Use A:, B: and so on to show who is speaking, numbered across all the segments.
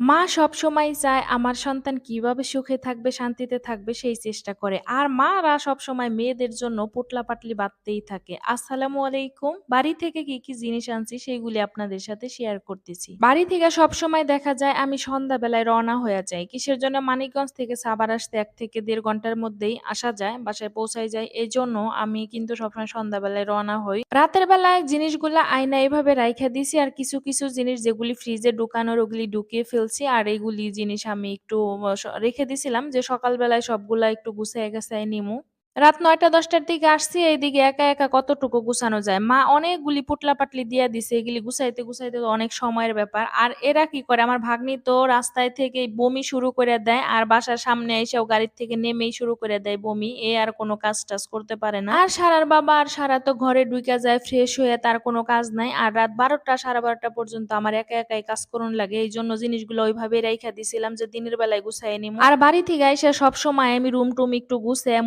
A: মা সবসময় চায় আমার সন্তান কীভাবে সুখে থাকবে, শান্তিতে থাকবে সেই চেষ্টা করে। আর মারা সবসময় মেয়েদের জন্য পোটলা-পাটলি বাঁধতেই থাকে। আসসালামু আলাইকুম। বাড়ি থেকে কি, কি জিনিস আনছি সেগুলি আপনাদের সাথে শেয়ার করতেছি। বাড়ি থেকে সবসময় দেখা যায় আমি সন্ধ্যাবেলায় রওনা হয়ে যাই। কিসের জন্য? মানিকগঞ্জ থেকে সাবার আসতে এক থেকে দেড় ঘণ্টার মধ্যেই আসা যায়, বাসায় পৌঁছায় যায়। এই জন্য আমি কিন্তু সবসময় সন্ধ্যাবেলায় রওনা হই। রাতের বেলায় জিনিসগুলা আয়নায় এভাবে রাইখা দিছি আর কিছু, কিছু জিনিস যেগুলি ফ্রিজে ঢুকানোর ওগুলি ঢুকিয়ে ফেলছি। আর এগুলি জিনিস আমি একটু রেখে দিছিলাম যে সকালবেলায় সবগুলা একটু গুছাইয়া গাছাইয়া নিমু। রাত নয়টা দশটার দিকে আসছি এইদিকে একা, একা কতটুকু গুছানো যায়। মা অনেকগুলি পোটলা-পাটলি দিয়া দিছে। এগুলি গুছাইতে, গুছাইতে অনেক সময়ের ব্যাপার। আর এরা কি করে আমার ভাগ্নি তো রাস্তায় থেকে বমি শুরু করে দেয় আর বাসার সামনে এসেও গাড়ির থেকে নেমেই শুরু করে দেয় বমি। এ আর কোনো কাজ-টাজ করতে পারে না। আর সারার বাবা আর সারা তো ঘরে ঢুইকা যায় ফ্রেশ হয়ে তার কোনো কাজ নাই। আর রাত ১২ঃ০০ ১২ঃ৩০ পর্যন্ত আমার একা, একাই কাজ করুন লাগে। এই জন্য জিনিসগুলো ওইভাবেই রাইখা দিছিলাম যে দিনের বেলায় গুছাই নিম আর বাড়ি থেকে আইসা সবসময় আমি রুম-টুম একটু গুছাইয়া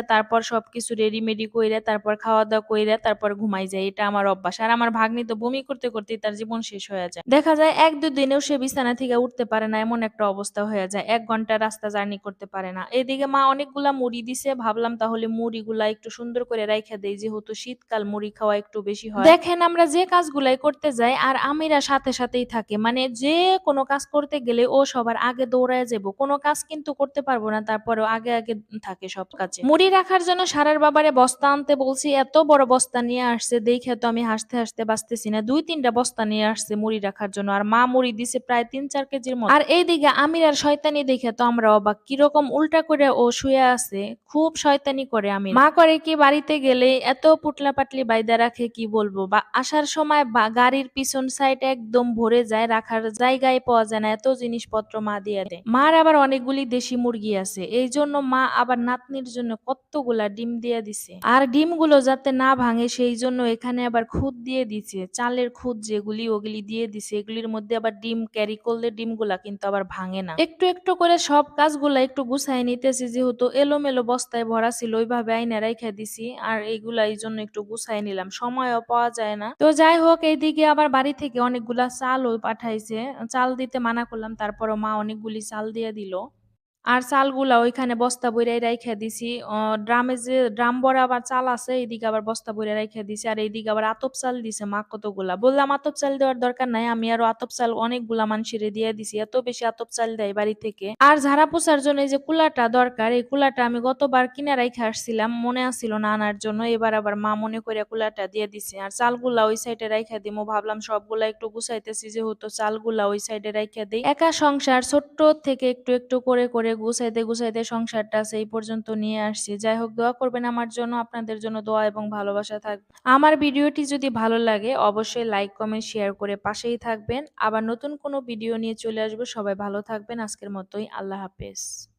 A: মুইছা-টুইছা তারপর সবকিছু রেডি-মেডি কইরা তারপর খাওয়া-দাওয়া কইরা তারপর ঘুমাই যাই। এটা আমার অভ্যাস। আর আমার ভাগ্নি তো বমি করতে, করতেই তার জীবন শেষ হয়ে যায়। দেখা যায় ১-২ দিনেও সে বিছানা থেকে উঠতে পারে না এমন একটা অবস্থা হয়ে যায়। ১ ঘণ্টা রাস্তা জার্নি করতে পারে না। এদিকে মা অনেকগুলা মুড়ি দিছে। ভাবলাম তাহলে মুড়িগুলা একটু সুন্দর করে রাইখা দেই যেহেতু শীতকাল মুড়ি খাওয়া একটু বেশি হয়। দেখেন আমরা যে কাজগুলাই করতে যাই আর আমিরা সাথে, সাথেই থাকে। মানে যে কোনো কাজ করতে গেলে ও সবার আগে দৌড়ায় যাইব। কোনো কাজ কিন্তু করতে পারব না তারপরেও আগে, আগে থাকে সব কাজে। মুড়ি রাখার জন্য সারার বাবারে বস্তা আনতে বলছি। এত বড় বস্তা নিয়ে আসছে দেখে তো আমি হাসতে, হাসতে বাঁচতেছি না। দুই তিনটা বস্তা নিয়ে আসছে মুড়ি রাখার জন্য। আর মা মুড়ি দিছে প্রায় ৩-৪ কেজির মতো। আর এইদিকে আমিরার শয়তানি দেখে তো আমরা অবাক। কীরকম উল্টা করে ও শুয়ে আছে। খুব শয়তানি করে আমির। মা করে কি বাড়িতে গেলে এত পুটলা-পাটলি বাইদা রাখে কি বলব। বা আসার সময় গাড়ির পিছন সাইড একদম ভরে যায়। রাখার জায়গায় পাওয়া যায় না। এত জিনিসপত্র মা দিয়া দেয়। মার আবার অনেকগুলি দেশি মুরগি আছে। এই জন্য মা আবার নাতনির জন্য কত্তগুলা ডিম দিয়ে দিছে। আর ডিমগুলো যাতে না ভাঙে সেই জন্য এখানে আবার খুদ দিয়ে দিছে। চালের খুদ যেগুলি ওগুলি দিয়ে দিছে। এগুলির মধ্যে আবার ডিম ক্যারি করলে ডিমগুলা কিন্তু আবার ভাঙে না। একটু, একটু করে সব কাজগুলা একটু গুছায় নিতেছি যেহেতু এলোমেলো বস্তায় ভরা ছিল ওইভাবে আইনা রাইখা দিছি। আর এইগুলা এই জন্য একটু গুছায় নিলাম। সময়ও পাওয়া যায় না। তো যাই হোক এইদিকে আবার বাড়ি থেকে অনেকগুলা চালও পাঠাইছে। চাল দিতে মানা করলাম তারপরও মা অনেকগুলি চাল দিয়ে দিল। আর চালগুলা ওইখানে বস্তা বইরাই রাইখা দিছি। ড্রামে যে ড্রাম ভরা আবার চাল আছে এইদিকে আবার বস্তা বইরা রাইখা দিছি। আর এইদিকে আবার আতপ চাল দিছে মা কতগুলা। বললাম আতপ চাল দেওয়ার দরকার নাই। আমি আরও আতপ চাল অনেকগুলা মানষিরে দিয়া দিছি। এত বেশি আতপ চাল দেয় বাড়ি থেকে। আর ঝাড়া পোছার জন্য এই যে কুলাটা দরকার এই কুলাটা আমি গতবার কিনে রাইখা আসছিলাম। মনে আছিল না আনার জন্য। এবার আবার মা মনে কইরা কুলাটা দিয়ে দিছে। আর চালগুলা ওই সাইডে রাইখা দিমু। ভাবলাম সবগুলা একটু গুছাইতেছি যেহেতু চালগুলা ওই সাইডে রাইখা দিই একা সংসার ছোট্ট থেকে একটু, একটু করে, করে গুছাইতে, গুছাইতে সংসারটা সেই পর্যন্ত নিয়ে আসছি। যাই হোক দোয়া করবেন আমার জন্য। আপনাদের জন্য দোয়া এবং ভালোবাসা থাকবে। আমার ভিডিওটি যদি ভালো লাগে অবশ্যই লাইক, কমেন্ট, শেয়ার করে পাশেই থাকবেন। আবার নতুন কোনো ভিডিও নিয়ে চলে আসব। সবাই ভালো থাকবেন। আজকের মতোই আল্লাহ হাফেজ।